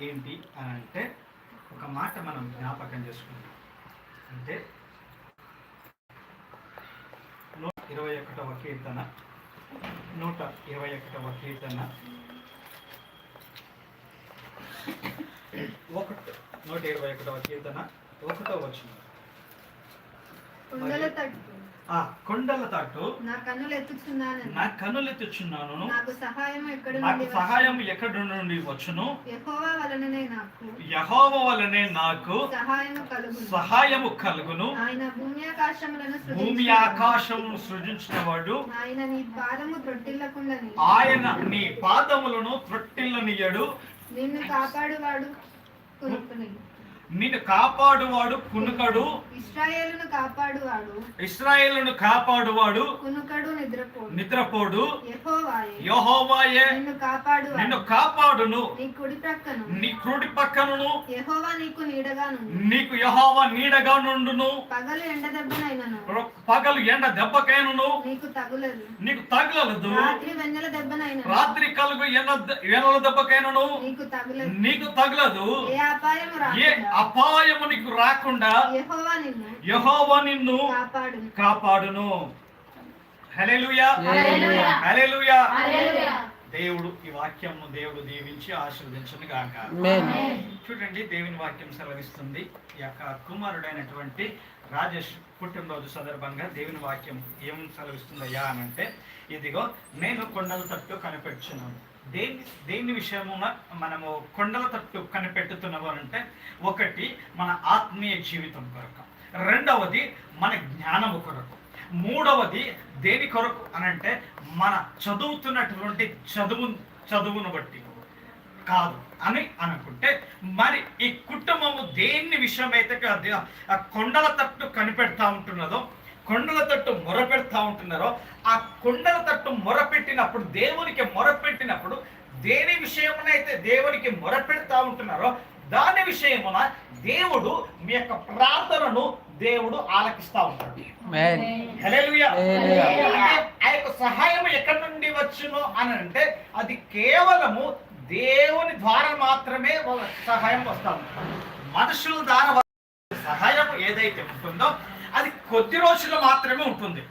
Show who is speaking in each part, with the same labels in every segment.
Speaker 1: ఏంటి అని అంటే ఒక మాట మనం జ్ఞాపకం చేసుకుంటాం అంటే నూట ఇరవై ఒకటవ కీర్తన నూట ఇరవై ఒకటవ కీర్తన. ఒకటి నూట ఇరవై ఒకటవ కీర్తన ఒకటో
Speaker 2: వచ్చింది
Speaker 1: ఆ కొండల తట్టు
Speaker 2: నా కన్నులు ఎత్తుచున్నానని
Speaker 1: నా కన్నులెత్తుచున్నాను
Speaker 2: నాకు సహాయం ఎక్కడ
Speaker 1: నాకు సహాయం ఎక్కడి నుండి వచ్చును?
Speaker 2: యెహోవా వలననే నాకు.
Speaker 1: యహోవ వలనే నాకు
Speaker 2: సహాయము కలుగును.
Speaker 1: సహాయము కలుగును.
Speaker 2: ఆయన భూమి ఆకాశములను
Speaker 1: భూమి
Speaker 2: సృజించును.
Speaker 1: ఆకాశము సృజించినవాడు
Speaker 2: ఆయన నీ పాదము త్రొట్టిల్లకుండాని.
Speaker 1: ఆయన నీ పాదములను త్రొట్టిల్లనియడు
Speaker 2: నిన్ను కాపాడువాడు కొనుక్కుని
Speaker 1: నిన్ను కాపాడువాడు కునుకడు.
Speaker 2: ఇస్రాయేలును కాపాడువాడు.
Speaker 1: ఇస్రాయేలును కాపాడువాడు.
Speaker 2: కునుకడు నిద్రపోడు.
Speaker 1: నిద్రపోడు.
Speaker 2: యెహోవాయే.
Speaker 1: యహోవాయే.
Speaker 2: నిన్ను కాపాడువాడు.
Speaker 1: నిన్ను కాపాడును.
Speaker 2: నీ కుడి ప్రక్కను
Speaker 1: నీ కుడి పక్కనును.
Speaker 2: యెహోవా నీకు నీడగా నుండి
Speaker 1: నీకు యహోవా నీడగా నుండును.
Speaker 2: పగలు ఎండ దెబ్బనైనను.
Speaker 1: పగలు ఎండ దెబ్బకైనను.
Speaker 2: నీకు తగులదు.
Speaker 1: నీకు తగలదు.
Speaker 2: రాత్రి వెన్నెల దెబ్బనైనను.
Speaker 1: రాత్రి కలుగు ఎండ ఎండల దెబ్బకైనను.
Speaker 2: నీకు తగులదు.
Speaker 1: నీకు తగలదు.
Speaker 2: ఏ అపాయము రాకుండా.
Speaker 1: అపాయము నీకు రాకుండా
Speaker 2: యెహోవా నిన్ను
Speaker 1: యహోవా నిన్ను
Speaker 2: కాపాడు
Speaker 1: కాపాడును. హల్లెలూయా.
Speaker 2: హల్లెలూయా.
Speaker 1: హల్లెలూయా.
Speaker 2: హల్లెలూయా.
Speaker 1: దేవుడు ఈ వాక్యము దేవుడు దీవించి ఆశీర్వదించును గాక. చూడండి దేవుని వాక్యం సెలవిస్తుంది. ఈ యొక్క కుమారుడైనటువంటి రాజేష్ పుట్టినరోజు సందర్భంగా దేవుని వాక్యం ఏం సెలవిస్తుందయ్యా అని అంటే ఇదిగో నేను కొండల తట్టు కనిపెట్టుచున్నాను దేని దేని విషయమున మనము కొండల తట్టు కనిపెట్టుతున్నవారు అంటే ఒకటి మన ఆత్మీయ జీవితం కొరకు. రెండవది మన జ్ఞానము కొరకు. మూడవది దేని కొరకు అని అంటే మన చదువుతున్నటువంటి చదువు చదువును బట్టి కాదు అని అనుకుంటే మరి ఈ కుటుంబము దేన్ని విషయమైతే కాదు, ఆ కొండల తట్టు కనిపెడతా ఉంటున్నదో కొండల తట్టు మొరపెడతా ఉంటున్నారో ఆ కొండల తట్టు మొరపెట్టినప్పుడు దేవునికి మొరపెట్టినప్పుడు దేని విషయమునైతే దేవునికి మొరపెడతా ఉంటున్నారో దాని విషయమున దేవుడు మీ యొక్క ప్రార్థనను దేవుడు ఆలకిస్తా ఉంటాడు. ఆ యొక్క సహాయం ఎక్కడి నుండి వచ్చును అని అంటే అది కేవలము దేవుని ద్వారా మాత్రమే వాళ్ళ సహాయం వస్తా ఉంటుంది. మనుషుల ద్వారా సహాయం ఏదైతే ఉంటుందో అది కొద్ది రోజులు మాత్రమే ఉంటుంది.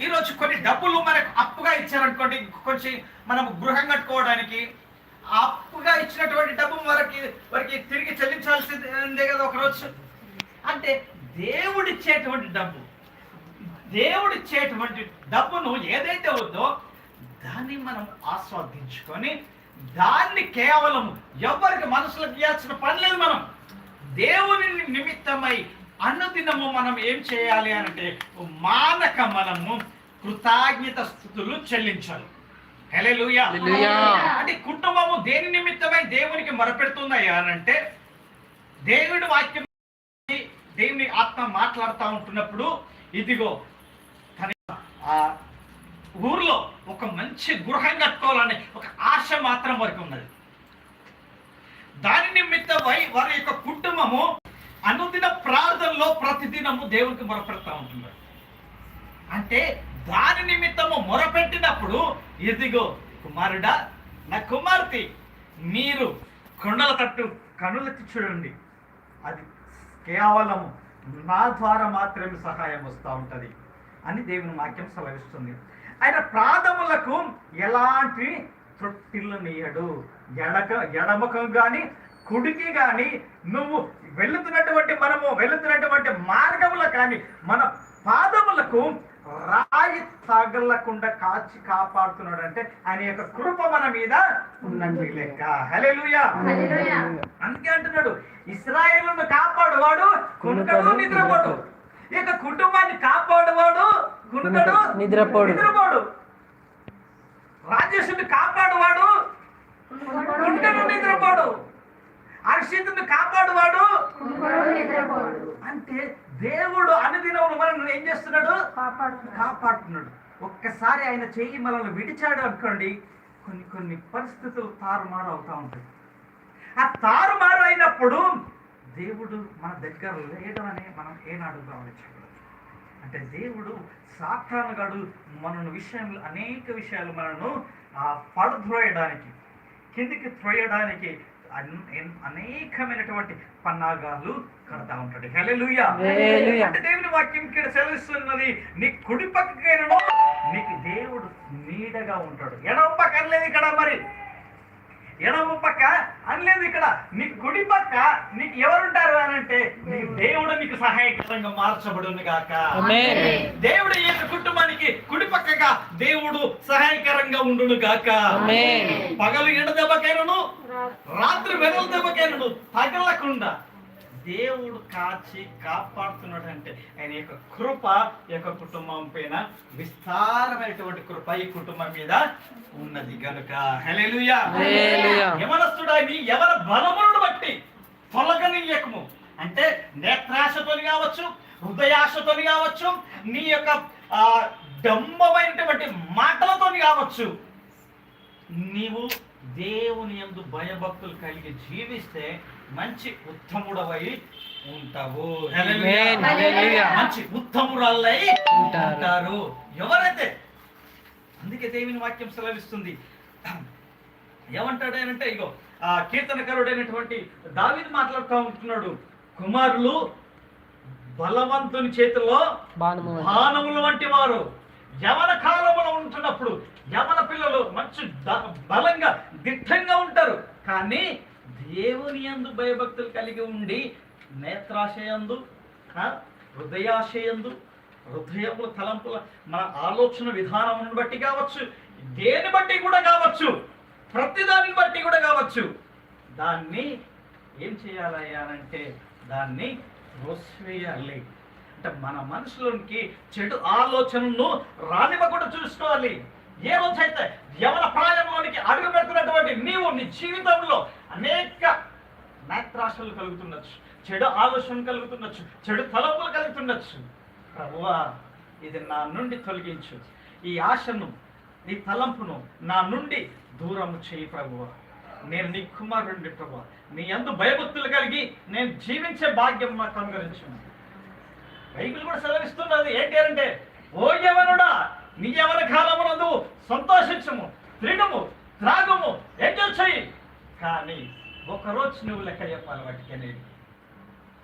Speaker 1: ఈరోజు కొన్ని డబ్బులు మనకు అప్పుగా ఇచ్చారనుకోండి కొంచెం మనం గృహం కట్టుకోవడానికి అప్పుగా ఇచ్చినటువంటి డబ్బు మనకి వారికి తిరిగి చెల్లించాల్సిందే కదా ఒక రోజు. అంటే దేవుడిచ్చేటువంటి డబ్బు దేవుడిచ్చేటువంటి డబ్బును ఏదైతే ఉందో దాన్ని మనం ఆస్వాదించుకొని దాన్ని కేవలం ఎవరికి మనసులకు ఇవ్వాల్సిన పని లేదు మనం. దేవుని నిమిత్తమై అన్నదినము మనం ఏం చేయాలి అంటే మానక మనము కృతజ్ఞత స్థుతులు చెల్లించాలి. అంటే కుటుంబము దేని నిమిత్తమై దేవునికి మొరపెడుతుందయ్యా అంటే దేవుడి వాక్యం దేవుని ఆత్మ మాట్లాడుతూ ఉంటున్నప్పుడు ఇదిగో ఆ ఊర్లో ఒక మంచి గృహం కట్టుకోవాలని ఒక ఆశ మాత్రం వరకు ఉన్నది. దాని నిమిత్తమై వారి యొక్క కుటుంబము అనుదిన ప్రార్థనలో ప్రతిదినము దేవునికి మొరపెడతా ఉంటున్నారు అంటే దాని నిమిత్తము మొరపెట్టినప్పుడు ఇదిగో కుమారుడా నా కుమార్తె మీరు కొండల తట్టు కనులకి చూడండి. అది కేవలం నా ద్వారా మాత్రమే సహాయం వస్తూ ఉంటుంది అని దేవుని వాక్యం సెలవిస్తుంది. ఆయన ప్రాథములకు ఎలాంటి త్రొట్టిల్లు నీయడు. ఎడక ఎడమకం కానీ కుడికి కానీ నువ్వు వెళుతున్నటువంటి మనము వెళుతున్నటువంటి మార్గముల కానీ మన పాదములకు రాయి తగలకుండా కాచి కాపాడుతున్నాడు అంటే ఆయన యొక్క కృప మన మీద ఉన్నట్టు లెక్క. హల్లెలూయా. అందుకే అంటున్నాడు ఇస్రాయేలును కాపాడువాడు కునుకడు నిద్రపోడు. ఇక కుటుంబాన్ని కాపాడువాడు కునుకడు
Speaker 3: నిద్రపోడు.
Speaker 1: నిద్రపోడు. రాజేశుని కాపాడువాడు కునుకడు నిద్రపోడు. హర్షితుని కాపాడువాడు. అంటే దేవుడు అనుదినములు మనల్ని ఏం చేస్తున్నాడు? కాపాడుతున్నాడు. ఒక్కసారి ఆయన చెయ్యి మనల్ని విడిచాడు అనుకోండి కొన్ని కొన్ని పరిస్థితులు తారుమారు అవుతా ఉంటాయి. ఆ తారుమారు అయినప్పుడు దేవుడు మన దగ్గర లేడు అని మనం ఏనాడు గమనించకూడదు. అంటే దేవుడు సాతానుగాడు మనను విషయంలో అనేక విషయాలు మనను ఆ, పడద్రోయడానికి కిందికి త్రోయడానికి అనేకమైనటువంటి పన్నాగాలు కడతా ఉంటాడు. హల్లెలూయా.
Speaker 3: హల్లెలూయా.
Speaker 1: అంటే దేవుని వాక్యం ఇక్కడ సెలవిస్తున్నది నీ కుడి పక్కకైనను నీకు దేవుడు నీడగా ఉంటాడు. ఎడమ పక్క అనలేదు ఇక్కడ మరి. ఎడమ పక్క అనలేదు ఇక్కడ. నీ కుడి పక్క నీకు ఎవరుంటారు అని అంటే నీ దేవుడు నీకు సహాయకరంగా మార్చబడును గాక.
Speaker 3: ఆమేన్.
Speaker 1: దేవుడు ఈ యొక్క కుటుంబానికి కుడి పక్కగా దేవుడు సహాయకరంగా ఉండును గాక.
Speaker 3: ఆమేన్.
Speaker 1: పగలు ఎండ దెబ్బకైనను రాత్రి వెదల దెబ్బకైనను తగలకుండా దేవుడు కాచి కాపాడుతున్నాడంటే ఆయన యొక్క కృప యొక్క కుటుంబం పైన విస్తారమైనటువంటి కృప ఈ కుటుంబం మీద ఉన్నది హల్లెలూయా. యవనస్తుడాన్ని ఎవరి బలములను బట్టి తొలగనీయకము. అంటే నేత్రాశతోని కావచ్చు హృదయాశతోని కావచ్చు నీ యొక్క ఆ, డంబమైనటువంటి మాటలతోని కావచ్చు నీవు దేవుని యందు భయభక్తులు కలిగి జీవిస్తే మంచి ఉత్తముడవై ఉంటావు హల్లెలూయా.
Speaker 3: ఆమేన్. హల్లెలూయా.
Speaker 1: మంచి ఉత్తమురాళ్ళై
Speaker 3: ఉంటారు.
Speaker 1: ఉంటారు ఎవరైతే అందుకే దేవుని వాక్యం సెలవిస్తుంది ఏమంటాడనంటే ఇగో ఆ కీర్తనకరుడైనటువంటి దావీదు మాట్లాడుతూ ఉంటున్నాడు కుమారులు బలవంతుని చేతిలో
Speaker 3: బాణము
Speaker 1: బాణముల వంటి వారు యవన కాలంలో ఉంటున్నప్పుడు యవన పిల్లలు మంచి బలంగా దిట్టంగా ఉంటారు కానీ దేవుని యందు భయభక్తులు కలిగి ఉండి నేత్రాశయందు హృదయాశయందు హృదయముల తలంపుల మన ఆలోచన విధానం బట్టి కావచ్చు దేని బట్టి కూడా కావచ్చు ప్రతిదాన్ని బట్టి కూడా కావచ్చు. దాన్ని ఏం చేయాలయ్యా అంటే దాన్ని రోసివేయాలి అంటే మన మనసులోనికి చెడు ఆలోచనను రానివ్వకుండా చూసుకోవాలి. ఏ రోజైతే యవన ప్రాయంలోనికి అడుగు పెడుతున్నటువంటి నీవు నీ జీవితంలో అనేక నేత్రాశలు కలుగుతుండొచ్చు చెడు ఆలోచన కలుగుతుండొచ్చు చెడు తలపులు కలుగుతుండొచ్చు. ప్రభువా ఇది నా నుండి తొలగించు. ఈ ఆశను ఈ తలంపును నా నుండి దూరం చేయి ప్రభువా. నేను నీ కుమారుడి ప్రభు నీ ఎందు భయభక్తులు కలిగి నేను జీవించే భాగ్యం నాకు అనుగ్రహించు. బైబిల్ కూడా సెలవిస్తున్నది ఏంటి అంటే ఓ యవనుడా నీ యవన కాలమునందు సంతోషించము తినము కానీ ఒకరోజు నువ్వు లెక్క చెప్పాలి వాటికి అనేది.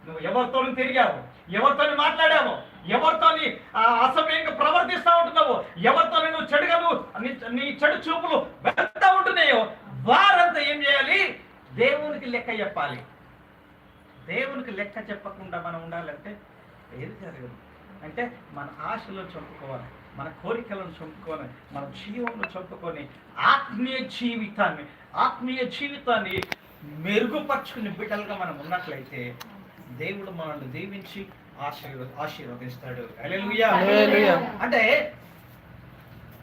Speaker 1: నువ్వు ఎవరితో తిరిగావు? ఎవరితో మాట్లాడావు? ఎవరితో అసభ్యంగా ప్రవర్తిస్తూ ఉంటున్నావు? ఎవరితో నువ్వు చెడుగా నువ్వు నీ- నీ చెడు చూపులు వెళ్తూ ఉంటున్నాయో వారంతా ఏం చేయాలి? దేవునికి లెక్క చెప్పాలి. దేవునికి లెక్క చెప్పకుండా మనం ఉండాలంటే ఏది జరగదు. అంటే మన ఆశలు చంపుకోవాలి మన కోరికలను చంపుకొని మన జీవంలో చంపుకొని ఆత్మీయ జీవితాన్ని ఆత్మీయ జీవితాన్ని మెరుగుపరుచుకుని బిడ్డలుగా మనం ఉన్నట్లయితే దేవుడు మనల్ని దీవించి ఆశీర్వ ఆశీర్వదిస్తాడు. అంటే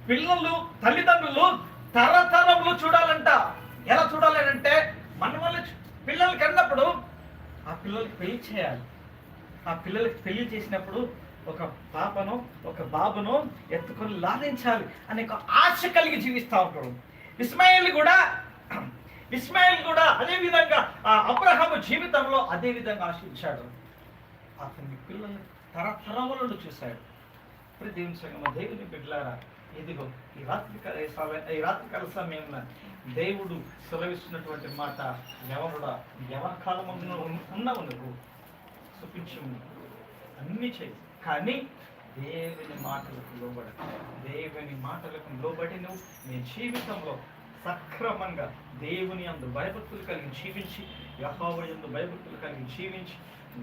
Speaker 1: పిల్లలు తల్లిదండ్రులు తరతరములు చూడాలంట. ఎలా చూడాలి అంటే మన వల్ల పిల్లలు కన్నప్పుడు ఆ పిల్లలకి పెళ్ళి చేయాలి. ఆ పిల్లలకి పెళ్ళి చేసినప్పుడు ఒక పాపను ఒక బాబును ఎత్తుకొని లాదించాలి అనే ఒక ఆశ కలిగి జీవిస్తూ ఉంటాడు. ఇస్మాయిల్ కూడా ఇస్మాయిల్ కూడా అదే విధంగా ఆ అబ్రహాము జీవితంలో అదే విధంగా ఆశించాడు. అతని పిల్లల్ని తరతరములను చూశాడు. ఇప్పుడు దేవుని సంగమ దేవుని బిడ్డలారా ఇదిగో ఈ రాత్రి కా- ఈ సమయ- రాత్రి కాల సమయంలో దేవుడు సెలవిస్తున్నటువంటి మాట ఎవరుడా? ఎవరి కాలం ఉన్నావు నువ్వు చూపించు అన్నీ చేయి. కానీ దేవుని మాటలకు లోబడి దేవుని మాటలకు లోబడి నువ్వు నీ జీవితంలో సక్రమంగా దేవుని అందు భయభక్తులు కలిగి జీవించి యహోవ ఎందు భయభక్తులు కలిగి జీవించి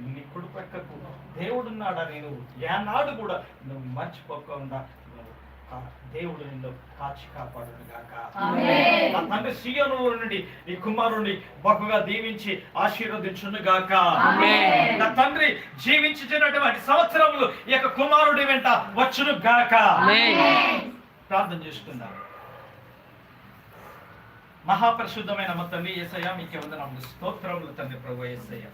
Speaker 1: నీ కుడి పక్కకు దేవుడున్నాడని నువ్వు ఏనాడు కూడా నువ్వు మర్చిపోకుండా దేవుడు నిన్ను కాచి కాపాడును గాక. నా తండ్రి సీయోను నుండి ఈ కుమారుని బహుగా దీవించి ఆశీర్వదించును గాక. నా తండ్రి జీవించినటువంటి సంవత్సరములు ఈ యొక్క కుమారుడి వెంట వచ్చును గాక. ప్రార్థన చేసుకుందాం మహాపరిశుద్ధమైన మా తండ్రి ఏసయ్య మీకే వందనములు స్తోత్రములు తండ్రి ప్రభు ఏసయ్య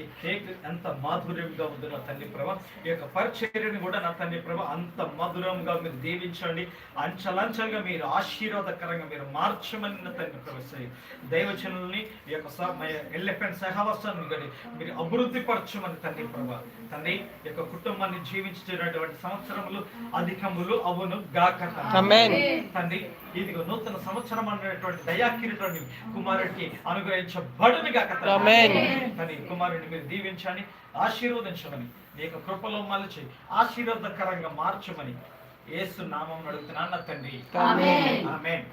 Speaker 1: ఈ కేక్ ఎంత మాధుర్యంగా ఉందో నా తండ్రి ప్రభ ఈ యొక్క పరిచర్యను కూడా నా తండ్రి ప్రభ అంత మధురంగా మీరు దీవించండి అంచలంచలుగా మీరు ఆశీర్వాదకరంగా మీరు మార్చమని నా తండ్రి ప్రభ దైవచనుల్ని ఈ యొక్క ఎల్లెఫెంట్ సహవాసాన్ని గడి మీరు అభివృద్ధి పరచమని తండ్రి ప్రభ తండ్రి యొక్క కుటుంబాన్ని జీవించుతున్నటువంటి సంవత్సరములు అధికములు అవును గాక తండ్రి. ఇదిగో నూతన సంవత్సరం అనేటువంటి దయాకిరీటాన్ని కుమారుడికి అనుగ్రహించబడును గాక తండ్రి.
Speaker 3: ఆమేన్.
Speaker 1: కుమారుడిని మీరు దీవించండి ఆశీర్వదించమని మీ యొక్క కృపలో మలచి ఆశీర్వాదకరంగా మార్చమని. యేసు నామం అడుగుతున్నాను తండ్రి.
Speaker 2: ఆమేన్.